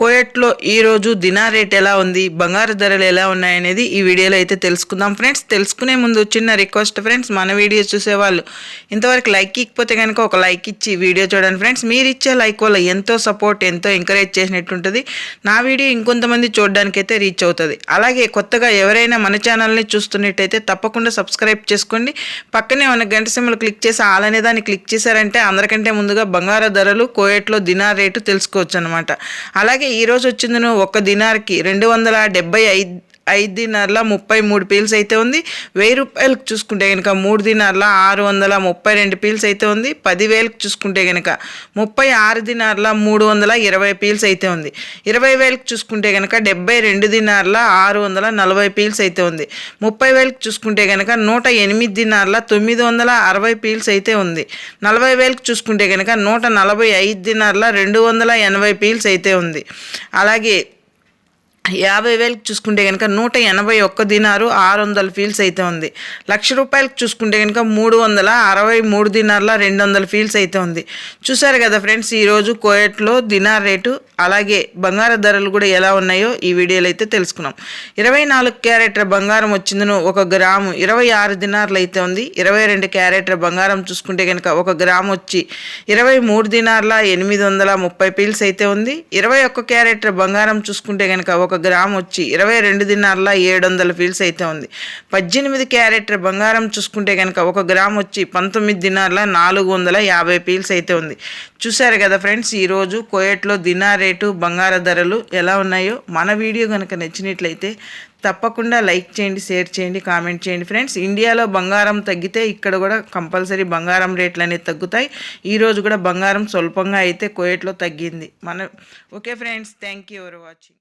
కోయట్లో ఈరోజు దినా రేట్ ఎలా ఉంది? బంగారు ధరలు ఎలా ఉన్నాయనేది ఈ వీడియోలో అయితే తెలుసుకుందాం. ఫ్రెండ్స్ తెలుసుకునే ముందు చిన్న రిక్వెస్ట్ ఫ్రెండ్స్ మన వీడియో చూసేవాళ్ళు ఇంతవరకు లైక్ ఇకపోతే కనుక ఒక లైక్ ఇచ్చి వీడియో చూడండి ఫ్రెండ్స్. మీరు ఇచ్చే లైక్ వల్ల ఎంతో సపోర్ట్ ఎంతో ఎంకరేజ్ చేసినట్టు ఉంటుంది నా వీడియో ఇంకొంతమంది చూడడానికి అయితే రీచ్ అవుతుంది. అలాగే కొత్తగా ఎవరైనా మన ఛానల్ని చూస్తున్నట్టయితే తప్పకుండా సబ్స్క్రైబ్ చేసుకోండి. పక్కనే ఉన్న గంట సింబల్ క్లిక్ చేసి ఆల్ అనే దాన్ని క్లిక్ చేశారంటే అందరికంటే ముందుగా బంగారు ధరలు కోయట్లో దినా రేటు తెలుసుకోవచ్చు అనమాట అలాగే ఈరోజు వచ్చిందను ఒక దినార్కి. రెండు వందల డెబ్బై ఐదు ఐదు దినార్ల ముప్పై మూడు పీల్స్ అయితే ఉంది. వెయ్యి రూపాయలకు చూసుకుంటే కనుక మూడు దినార్ల ఆరు వందల ముప్పై రెండు పీల్స్ అయితే ఉంది. పదివేలకు చూసుకుంటే కనుక ముప్పై ఆరు దినార్ల మూడు వందల ఇరవై పీల్స్ అయితే ఉంది. ఇరవై వేలకు చూసుకుంటే కనుక డెబ్బై రెండు దినార్ల ఆరు వందల నలభై పీల్స్ అయితే ఉంది. ముప్పై వేలకు చూసుకుంటే కనుక నూట ఎనిమిది దినార్ల తొమ్మిది వందల అరవై పీల్స్ అయితే ఉంది. నలభై వేలకు చూసుకుంటే కనుక నూట నలభై ఐదు దినార్ల రెండు వందల ఎనభై పీల్స్ అయితే ఉంది. అలాగే యాభై వేలకు చూసుకుంటే కనుక నూట ఎనభై ఒక్క దినారు ఆరు వందల ఫీల్స్ అయితే ఉంది. లక్ష రూపాయలకు చూసుకుంటే కనుక మూడు వందల అరవై మూడు దినార్ల రెండు వందల ఫీల్స్ అయితే ఉంది. చూసారు కదా ఫ్రెండ్స్ ఈరోజు కోయట్లో దినార్ రేటు అలాగే బంగారు ధరలు కూడా ఎలా ఉన్నాయో ఈ వీడియోలో అయితే తెలుసుకున్నాం. ఇరవై నాలుగు క్యారెట్ల బంగారం వచ్చిందను ఒక గ్రాము ఇరవై ఆరు దినార్లు అయితే ఉంది. ఇరవై రెండు క్యారెట్ల బంగారం చూసుకుంటే కనుక ఒక గ్రాము వచ్చి ఇరవై మూడు దినార్ల ఎనిమిది వందల ముప్పై పీల్స్ అయితే ఉంది. ఇరవై ఒక్క క్యారెట్ల బంగారం చూసుకుంటే కనుక ఒక ఒక గ్రామ్ వచ్చి ఇరవై రెండు దినాల్లో ఏడు వందల ఫీల్స్ అయితే ఉంది. పద్దెనిమిది క్యారెట్ బంగారం చూసుకుంటే కనుక ఒక గ్రామ్ వచ్చి పంతొమ్మిది దినాల్లో నాలుగు వందల యాభై ఫీల్స్ అయితే ఉంది. చూశారు కదా ఫ్రెండ్స్ ఈరోజు కోయట్లో దినా రేటు బంగార ధరలు ఎలా ఉన్నాయో మన వీడియో కనుక నచ్చినట్లయితే తప్పకుండా లైక్ చేయండి షేర్ చేయండి కామెంట్ చేయండి. ఫ్రెండ్స్ ఇండియాలో బంగారం తగ్గితే ఇక్కడ కూడా కంపల్సరీ బంగారం రేట్లు అనేవి తగ్గుతాయి. ఈరోజు కూడా బంగారం స్వల్పంగా అయితే కోయట్లో తగ్గింది. మన okay friends thank you for watching.